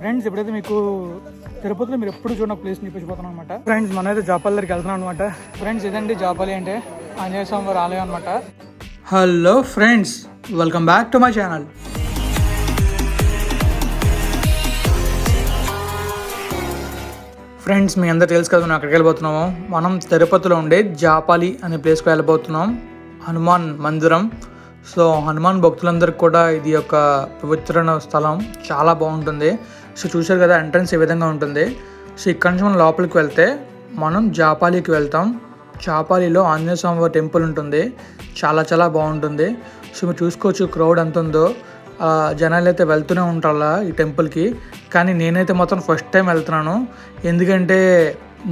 Friends ఎప్పుడైతే మీకు తిరుపతిలో మీరు ఎప్పుడు చూడని ప్లేస్ చూపించిపోతున్నాం అనమాట ఫ్రెండ్స్ మనం అయితే జాపాల దగ్గరికి వెళ్తున్నాం అనమాట ఫ్రెండ్స్ ఇదండి జాపాలి అంటే ఆంజనేయ స్వామి వారి ఆలయం అనమాట hello friends welcome back to my channel friends మీ అందరు తెలుసు కదా మనం అక్కడికి వెళ్ళిపోతున్నాము మనం తిరుపతిలో ఉండే జాపాలి అనే ప్లేస్కి వెళ్ళిపోతున్నాం హనుమాన్ మందిరం. సో హనుమాన్ భక్తులందరికీ కూడా ఇది ఒక పవిత్రమైన స్థలం. చాలా బాగుంటుంది. సో చూశారు కదా ఎంట్రన్స్ ఈ విధంగా ఉంటుంది. సో ఇక్కడ నుంచి మనం లోపలికి వెళ్తే మనం జాపాలికి వెళ్తాం. చాపాలిలో ఆంజనేయ స్వామివారి టెంపుల్ ఉంటుంది. చాలా చాలా బాగుంటుంది. సో మీరు చూసుకోవచ్చు క్రౌడ్ ఎంత ఉందో. జనాలు అయితే వెళ్తూనే ఉంటారా ఈ టెంపుల్కి. కానీ నేనైతే మాత్రం ఫస్ట్ టైం వెళ్తున్నాను. ఎందుకంటే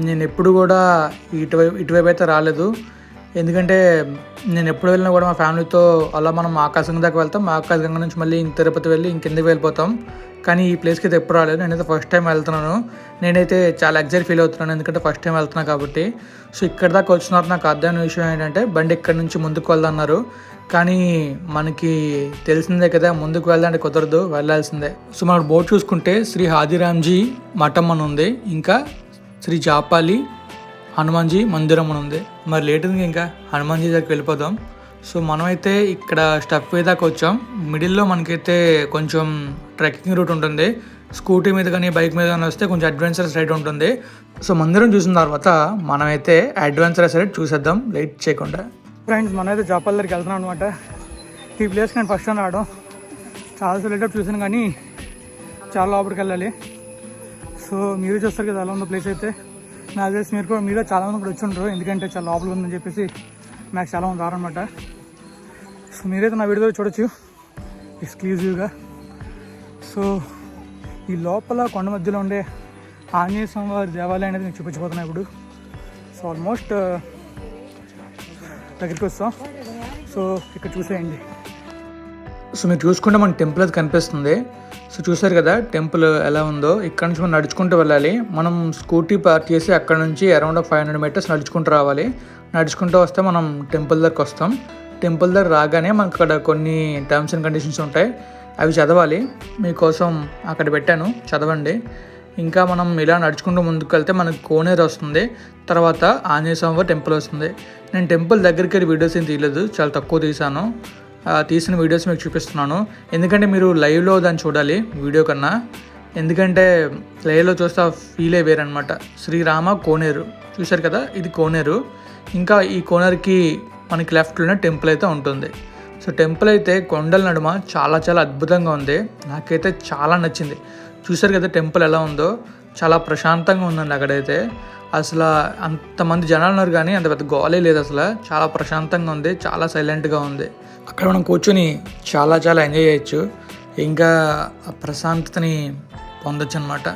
నేను ఎప్పుడు కూడా ఇటువైపు ఇటువైపు అయితే రాలేదు. ఎందుకంటే నేను ఎప్పుడు వెళ్ళినా కూడా మా ఫ్యామిలీతో అలా మనం ఆకాశం దాకా వెళ్తాం. ఆకాశగంగా నుంచి మళ్ళీ ఇంక తిరుపతి వెళ్ళి ఇంకెందుకు వెళ్ళిపోతాం. కానీ ఈ ప్లేస్కి అయితే ఎప్పుడు రాలేదు. నేనైతే ఫస్ట్ టైం వెళ్తున్నాను. నేనైతే చాలా ఎగ్జైట్ ఫీల్ అవుతున్నాను. ఎందుకంటే ఫస్ట్ టైం వెళ్తున్నాను కాబట్టి. సో ఇక్కడ దాకా వచ్చినారు నాకు అర్థమైన విషయం ఏంటంటే బండి ఇక్కడ నుంచి ముందుకు వెళ్దన్నారు. కానీ మనకి తెలిసిందే కదా ముందుకు వెళ్ళాలంటే కుదరదు వెళ్ళాల్సిందే. సో మనం బోర్డు చూసుకుంటే శ్రీ హాదిరామ్జీ మఠం అని ఉంది. ఇంకా శ్రీ జాపాలి హనుమాన్జీ మందిరం అని ఉంది. మరి లేట్ ఉంది ఇంకా హనుమాన్జీ దగ్గరికి వెళ్ళిపోదాం. సో మనమైతే ఇక్కడ స్టెప్ దాకా వచ్చాం. మిడిల్లో మనకైతే కొంచెం ట్రెక్కింగ్ రూట్ ఉంటుంది. స్కూటీ మీద కానీ బైక్ మీద కానీ వస్తే కొంచెం అడ్వెంచరస్ రైడ్ ఉంటుంది. సో మందిరం చూసిన తర్వాత మనమైతే అడ్వెంచరస్ రైడ్ చూసేద్దాం. లేట్ చేయకుండా. ఫ్రెండ్స్ మనమైతే జాపాల దగ్గరికి వెళ్తున్నాం అనమాట ఈ ప్లేస్ నేను ఫస్ట్ టైం రావడం. చాలా వెళ్ళేటప్పుడు చూసాను కానీ చాలా లోపలికి వెళ్ళాలి. సో మీరు చూస్తారు కదా అలా ఉన్న ప్లేస్ అయితే. నాకు తెలిసి మీరు కూడా మీలో చాలా మంది కూడా వచ్చి ఉంటారు. ఎందుకంటే చాలా లోపల ఉందని చెప్పేసి నాకు చాలామంది రారనమాట సో మీరైతే నా వీడియో చూడొచ్చు. ఎక్స్క్లూజివ్గా సో ఈ లోపల కొండ మధ్యలో ఉండే ఆంజనేయ స్వామి వారి దేవాలయం అనేది మీకు చూపించబోతున్నా ఇప్పుడు. సో ఆల్మోస్ట్ దగ్గరికి వస్తాం. సో ఇక్కడ చూసేయండి. సో మీరు చూసుకుంటే మన టెంపుల్ అది కనిపిస్తుంది. సో చూసారు కదా టెంపుల్ ఎలా ఉందో. ఇక్కడ నుంచి మనం నడుచుకుంటూ వెళ్ళాలి. మనం స్కూటీ పార్క్ చేసి అక్కడ నుంచి అరౌండ్ ఫైవ్ హండ్రెడ్ మీటర్స్ నడుచుకుంటూ రావాలి. నడుచుకుంటూ వస్తే మనం టెంపుల్ దగ్గరకు వస్తాం. టెంపుల్ దగ్గర రాగానే మనకు అక్కడ కొన్ని టర్మ్స్ అండ్ కండిషన్స్ ఉంటాయి. అవి చదవాలి. మీకోసం అక్కడ పెట్టాను. చదవండి. ఇంకా మనం ఇలా నడుచుకుంటూ ముందుకు వెళ్తే మనకు కోనేరు వస్తుంది. తర్వాత ఆంజనేయ స్వామి వారి టెంపుల్ వస్తుంది. నేను టెంపుల్ దగ్గరికి వెళ్ళి వీడియోస్ ఏం తీయలేదు. చాలా తక్కువ తీసాను తీసిన వీడియోస్ మీకు చూపిస్తున్నాను. ఎందుకంటే మీరు లైవ్లో దాన్ని చూడాలి వీడియో కన్నా. ఎందుకంటే లైవ్లో చూస్తే ఆ ఫీలే వేరనమాట శ్రీరామ కోనేరు. చూశారు కదా? ఇది కోనేరు. ఇంకా ఈ కోనేరుకి మనకి లెఫ్ట్లోనే టెంపుల్ అయితే ఉంటుంది. సో టెంపుల్ అయితే కొండల నడుమ చాలా చాలా అద్భుతంగా ఉంది. నాకైతే చాలా నచ్చింది. చూసారు కదా టెంపుల్ ఎలా ఉందో? చాలా ప్రశాంతంగా ఉందండి అక్కడైతే. అసలు అంతమంది జనాలు ఉన్నారు కానీ అంత పెద్ద గోలే లేదు అసలు. చాలా ప్రశాంతంగా ఉంది చాలా సైలెంట్గా ఉంది. అక్కడ మనం కూర్చొని చాలా చాలా ఎంజాయ్ చేయొచ్చు. ఇంకా ఆ ప్రశాంతతని పొందొచ్చు అనమాట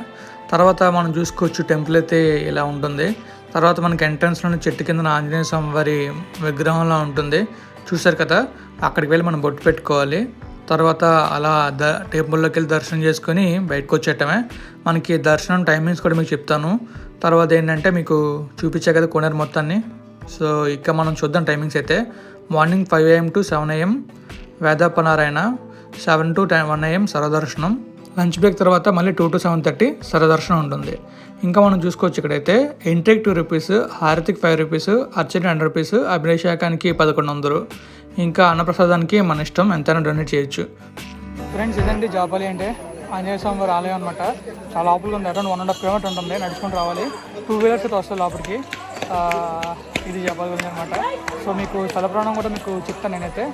తర్వాత మనం చూసుకోవచ్చు టెంపుల్ అయితే ఇలా ఉంటుంది. తర్వాత మనకి ఎంట్రన్స్లోని చెట్టు కింద ఆంజనేయ స్వామి వారి విగ్రహంలా ఉంటుంది. చూశారు కదా? అక్కడికి వెళ్ళి మనం బొట్టు పెట్టుకోవాలి. తర్వాత అలా ద టెంపుల్లోకి వెళ్ళి దర్శనం చేసుకొని బయటకు వచ్చేటమే మనకి దర్శనం టైమింగ్స్ కూడా మీకు చెప్తాను. తర్వాత ఏంటంటే మీకు చూపించే కదా కొనేరు మొత్తాన్ని. సో ఇక మనం చూద్దాం టైమింగ్స్ అయితే. Morning five AM to seven AM వేదాపనారాయణ seven to ten one AM సరదర్శనం lunch break తర్వాత మళ్ళీ టూ టు సెవెన్ థర్టీ సరదర్శనం ఉంటుంది. ఇంకా మనం చూసుకోవచ్చు ఇక్కడైతే ఎంట్రీకి టూ రూపీస్ హారతికి ఫైవ్ రూపీస్ అర్చన హండ్రెడ్ రూపీస్ అభిషేకానికి పదకొండు వందలు. ఇంకా అన్నప్రసాదానికి మన ఇష్టం ఎంతైనా డొనేట్ చేయొచ్చు. ఫ్రెండ్స్ ఇదండి జాపాలి అంటే ఆంజనేయ స్వామి ఆలయం అనమాట చాలా లోపలికి ఉంది. Around one and half kilometre ఉంటుంది. నడుచుకుంటూ రావాలి. టూ వీలర్స్ అయితే వస్తుంది లోపలికి. ఇది జాపాలి గురించి అనమాట సో మీకు స్థలపురాణం కూడా మీకు చెప్తాను నేనైతే.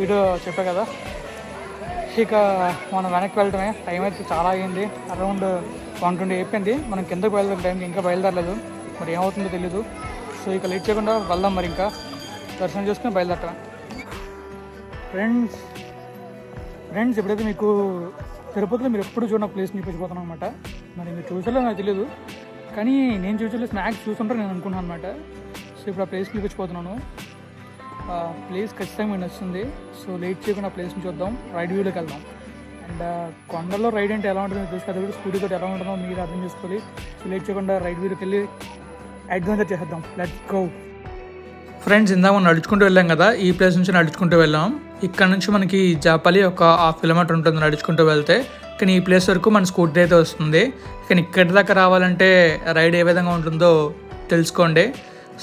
వీడియో చెప్పా కదా. ఇక మనం వెనక్కి వెళ్ళడమే టైం అయితే చాలా అయ్యింది. అరౌండ్ వన్ ట్వంటీ అయిపోయింది. మనం కిందకు బయలుదేరే టైంకి ఇంకా బయలుదేరలేదు. మరి ఏమవుతుందో తెలీదు. సో ఇక లేట్ చేయకుండా వెళ్దాం మరి ఇంకా. దర్శనం చేసుకుని బయలుదేరటమే. ఫ్రెండ్స్ ఫ్రెండ్స్ ఎప్పుడైతే మీకు తిరుపతిలో మీరు ఎప్పుడు చూడని ప్లేస్ చూపించిపోతున్నాను అనమాట మరి మీరు చూసారో నాకు తెలియదు కానీ నేను చూసలే స్నాక్స్ చూసుంటారు నేను అనుకున్నాను అనమాట సో ఇప్పుడు ఆ ప్లేస్ చూపించిపోతున్నాను ప్లేస్ ఖచ్చితంగా మీకు నచ్చింది సో లేట్ చేయకుండా ఆ ప్లేస్ని చూద్దాం. రైడ్ వ్యూలోకి వెళ్దాం. అండ్ కొండలో రైడ్ అంటే ఎలా ఉంటుందో తెలుసు అది కూడా స్కూటీతో ఎలా ఉంటుందో మీరు అర్థం చేసుకోవాలి. సో లేట్ చేయకుండా రైడ్ వ్యూలోకి వెళ్ళి అడ్వెంచర్ చేసేద్దాం. లెట్ గో ఫ్రెండ్స్ ఇందాక మనం నడుచుకుంటూ వెళ్ళాం కదా. ఈ ప్లేస్ నుంచి నడుచుకుంటూ వెళ్ళాం. ఇక్కడ నుంచి మనకి జాపాలి ఒక హాఫ్ కిలోమీటర్ ఉంటుంది నడుచుకుంటూ వెళ్తే. కానీ ఈ ప్లేస్ వరకు మన స్కూటీ అయితే వస్తుంది. కానీ ఇక్కడి దాకా రావాలంటే రైడ్ ఏ విధంగా ఉంటుందో తెలుసుకోండి.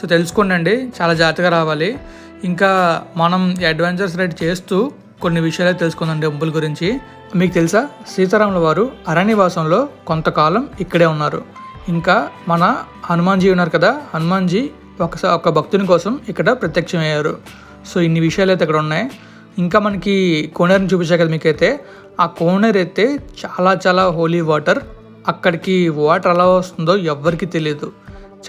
సో తెలుసుకోండి చాలా జాగ్రత్తగా రావాలి. ఇంకా మనం అడ్వెంచర్స్ రైడ్ చేస్తూ కొన్ని విషయాలు తెలుసుకుందాం టెంపుల్ గురించి. మీకు తెలుసా? సీతారాముల వారు అరణ్యవాసంలో కొంతకాలం ఇక్కడే ఉన్నారు. ఇంకా మన హనుమాన్జీ ఉన్నారు కదా? హనుమాన్జీ ఒకసారి ఒక భక్తుని కోసం ఇక్కడ ప్రత్యక్షమయ్యారు. సో ఇన్ని విషయాలు అయితే ఇక్కడ ఉన్నాయి. ఇంకా మనకి కోనేరుని చూపించా కదా మీకైతే? ఆ కోనేరు అయితే చాలా చాలా హోలీ వాటర్ అక్కడికి వాటర్ ఎలా వస్తుందో ఎవ్వరికీ తెలియదు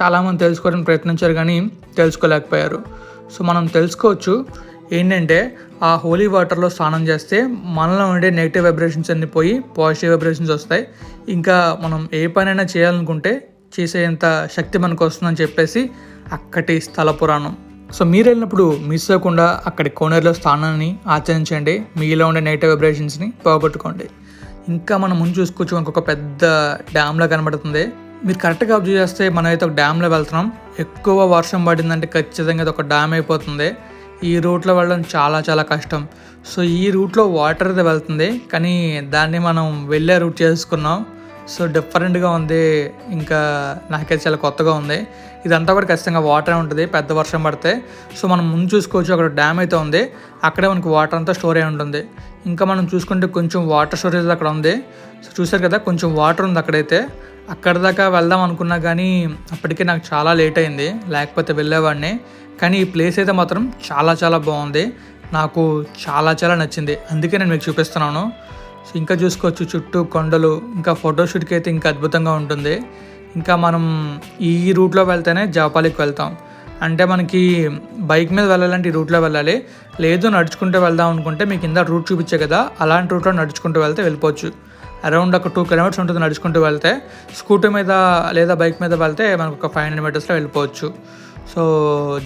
చాలామంది తెలుసుకోవడానికి ప్రయత్నించారు కానీ తెలుసుకోలేకపోయారు. సో మనం తెలుసుకోవచ్చు ఏంటంటే ఆ హోలీ వాటర్లో స్నానం చేస్తే మనలో ఉండే నెగిటివ్ వైబ్రేషన్స్ అన్ని పోయి పాజిటివ్ వైబ్రేషన్స్ వస్తాయి. ఇంకా మనం ఏ పనైనా చేయాలనుకుంటే చేసేంత శక్తి మనకు వస్తుందని చెప్పేసి అక్కటి స్థల పురాణం. సో మీరు వెళ్ళినప్పుడు మిస్ అవ్వకుండా అక్కడి కోనేరులో స్థానాన్ని ఆచరించండి. మీలో ఉండే నెగిటివ్ వైబ్రేషన్స్ని పోగొట్టుకోండి. ఇంకా మనం ముందు చూసుకోవచ్చు మనకు ఒక పెద్ద డ్యామ్లా కనబడుతుంది. మీరు కరెక్ట్గా అబ్జర్వ్ చేస్తే మనమైతే ఒక డ్యామ్లో వెళ్తున్నాం. ఎక్కువ వర్షం పడిందంటే ఖచ్చితంగా ఇది ఒక డ్యామ్ అయిపోతుంది. ఈ రూట్లో వెళ్ళడం చాలా చాలా కష్టం. సో ఈ రూట్లో వాటర్ అయితే వెళ్తుంది. కానీ దాన్ని మనం వెళ్ళే రూట్ చేసుకున్నాం. సో డిఫరెంట్గా ఉంది. ఇంకా నాకైతే చాలా కొత్తగా ఉంది. ఇదంతా కూడా ఖచ్చితంగా వాటర్ ఉంటుంది. పెద్ద వర్షం పడితే. సో మనం ముందు చూసుకోవచ్చు అక్కడ డ్యామ్ అయితే ఉంది. అక్కడే మనకి వాటర్ అంతా స్టోర్ అయి ఉంటుంది. ఇంకా మనం చూసుకుంటే కొంచెం వాటర్ స్టోరేజ్ అక్కడ ఉంది. సో చూసారు కదా? కొంచెం వాటర్ ఉంది అక్కడైతే. అక్కడ దాకా వెళ్దాం అనుకున్నా కానీ అప్పటికే నాకు చాలా లేట్ అయింది లేకపోతే వెళ్ళేవాడిని. కానీ ఈ ప్లేస్ అయితే మాత్రం చాలా చాలా బాగుంది. నాకు చాలా చాలా నచ్చింది. అందుకే నేను మీకు చూపిస్తున్నాను. సో ఇంకా చూసుకోవచ్చు చుట్టూ కొండలు ఇంకా ఫోటోషూట్కి అయితే ఇంకా అద్భుతంగా ఉంటుంది. ఇంకా మనం ఈ రూట్లో వెళ్తేనే జాపాలికి వెళ్తాం. అంటే మనకి బైక్ మీద వెళ్ళాలంటే ఈ రూట్లో వెళ్ళాలి. లేదు నడుచుకుంటూ వెళ్దాం అనుకుంటే మీకు కింద రూట్ చూపించే కదా అలాంటి రూట్లో నడుచుకుంటూ వెళ్తే వెళ్ళిపోవచ్చు. అరౌండ్ ఒక టూ కిలోమీటర్స్ ఉంటుంది నడుచుకుంటూ వెళ్తే. స్కూటీ మీద లేదా బైక్ మీద వెళ్తే మనకు ఒక ఫైవ్ హండ్రెడ్ మీటర్స్లో వెళ్ళిపోవచ్చు. సో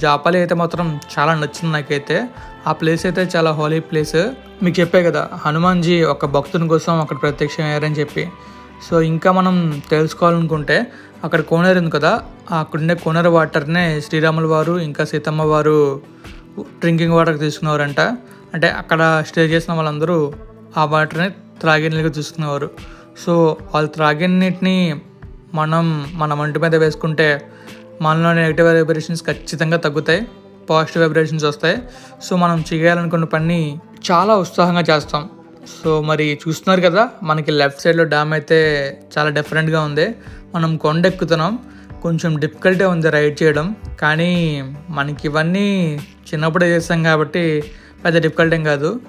జాపాలి అయితే మాత్రం చాలా నచ్చింది నాకైతే. ఆ ప్లేస్ అయితే చాలా హోలీ ప్లేస్. మీకు చెప్పే కదా హనుమాన్జీ ఒక భక్తుని కోసం అక్కడ ప్రత్యక్షం అయ్యారని చెప్పి. సో ఇంకా మనం తెలుసుకోవాలనుకుంటే అక్కడ కోనేరు ఉంది కదా అక్కడుండే కోనేరు వాటర్నే శ్రీరాముల వారు ఇంకా సీతమ్మ వారు డ్రింకింగ్ వాటర్ తీసుకున్నవారంట అంటే అక్కడ స్టే చేసిన వాళ్ళందరూ ఆ వాటర్ని త్రాగే చూసుకునేవారు. సో వాళ్ళు త్రాగే మనం మన ఒంటి మీద వేసుకుంటే మనలో నెగిటివ్ వైబ్రేషన్స్ ఖచ్చితంగా తగ్గుతాయి పాజిటివ్ వైబ్రేషన్స్ వస్తాయి. సో మనం చేయాలనుకున్న పని చాలా ఉత్సాహంగా చేస్తాం. సో మరి చూస్తున్నారు కదా మనకి లెఫ్ట్ సైడ్లో డ్యామ్ అయితే చాలా డిఫరెంట్గా ఉంది. మనం కొండ ఎక్కుతున్నాం కొంచెం డిఫికల్టే ఉంది రైడ్ చేయడం. కానీ మనకి ఇవన్నీ చిన్నప్పుడే చేస్తాం కాబట్టి పెద్ద డిఫికల్ట్ ఏం కాదు.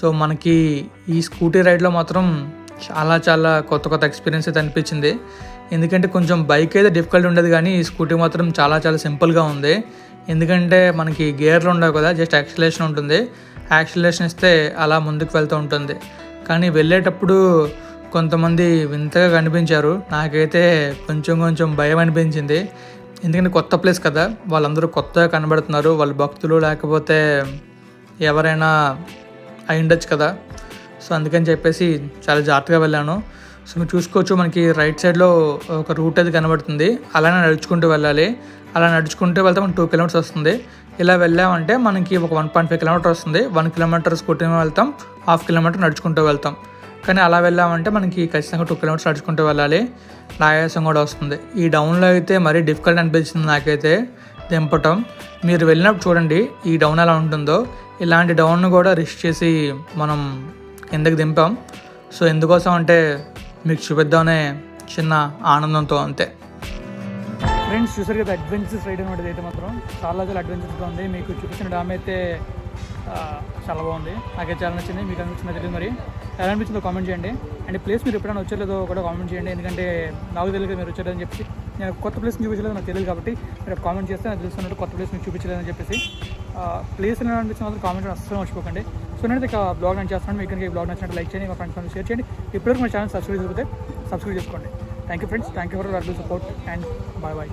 సో మనకి ఈ స్కూటీ రైడ్లో మాత్రం చాలా చాలా కొత్త కొత్త ఎక్స్పీరియన్స్ అయితే అనిపించింది. ఎందుకంటే కొంచెం బైక్ అయితే డిఫికల్ట్ ఉండదు కానీ ఈ స్కూటీ మాత్రం చాలా చాలా సింపుల్గా ఉంది. ఎందుకంటే మనకి గేర్లు ఉండవు కదా జస్ట్ యాక్సిలేషన్ ఉంటుంది. యాక్సిలేషన్ ఇస్తే అలా ముందుకు వెళ్తూ ఉంటుంది. కానీ వెళ్ళేటప్పుడు కొంతమంది వింతగా కనిపించారు. నాకైతే కొంచెం కొంచెం భయం అనిపించింది. ఎందుకంటే కొత్త ప్లేస్ కదా వాళ్ళందరూ కొత్తగా కనబడుతున్నారు. వాళ్ళ భక్తులు లేకపోతే ఎవరైనా అయి ఉండొచ్చు కదా. సో అందుకని చెప్పేసి చాలా జాగ్రత్తగా వెళ్ళాను. సో మీరు చూసుకోవచ్చు మనకి రైట్ సైడ్లో ఒక రూట్ అది కనబడుతుంది. అలానే నడుచుకుంటూ వెళ్ళాలి. అలా నడుచుకుంటూ వెళ్తే మనకి టూ కిలోమీటర్స్ వస్తుంది. ఇలా వెళ్ళామంటే మనకి ఒక వన్ పాయింట్ ఫైవ్ కిలోమీటర్ వస్తుంది. వన్ కిలోమీటర్ స్కూటీ వెళ్తాం. హాఫ్ కిలోమీటర్ నడుచుకుంటూ వెళ్తాం. కానీ అలా వెళ్ళామంటే మనకి ఖచ్చితంగా టూ కిలోమీటర్స్ నడుచుకుంటూ వెళ్ళాలి. ఆయాసం కూడా వస్తుంది. ఈ డౌన్లో అయితే మరీ డిఫికల్ట్ అనిపించింది నాకైతే. దింపటం. మీరు వెళ్ళినప్పుడు చూడండి ఈ డౌన్ ఎలా ఉంటుందో. ఇలాంటి డౌన్ను కూడా రిస్ట్ చేసి మనం కిందకి దింపాం. సో ఎందుకోసం అంటే మీకు చూపిద్దామనే చిన్న ఆనందంతో అంతే. ఫ్రెండ్స్ చూసారు కదా అడ్వెంచర్స్ రైడ్ అనమాట అయితే మాత్రం. చాలా చాలా అడ్వెంచర్స్గా ఉంది. మీకు చూపించిన డామ్ అయితే చాలా బాగుంది. నాకైతే చాలా నచ్చింది. మీకు అనిపించింది తెలియదు మరి. ఎలా అనిపించిందో కామెంట్ చేయండి. అండ్ ప్లేస్ మీరు ఎప్పుడైనా వచ్చలేదో కూడా కామెంట్ చేయండి. ఎందుకంటే నాకు తెలియదు మీరు వచ్చారని చెప్పి కొత్త ప్లేస్ చూపించలేదు నాకు తెలియదు కాబట్టి మీరు కామెంట్ చేస్తే నాకు తెలుసుకున్నట్టు కొత్త ప్లేస్ చూపించలేదని చెప్పేసి ప్లేస్ ఎలా అనిపించిన మాత్రం కామెంట్ అస్సలు మర్చిపోకండి. సో నేను ఇక బ్లాగ్ నేను చేస్తాను మీకు ఈ బ్లాగ్ నచ్చినట్టు లైక్ చేయండి మా ఫ్రెండ్స్ షేర్ చేయండి. ఇప్పటివరకు మా ఛానల్ సబ్స్క్రైబ్ చేస్తే సబ్స్క్రైబ్ చేసుకోండి. Thank you friends thank you for verbal support and bye bye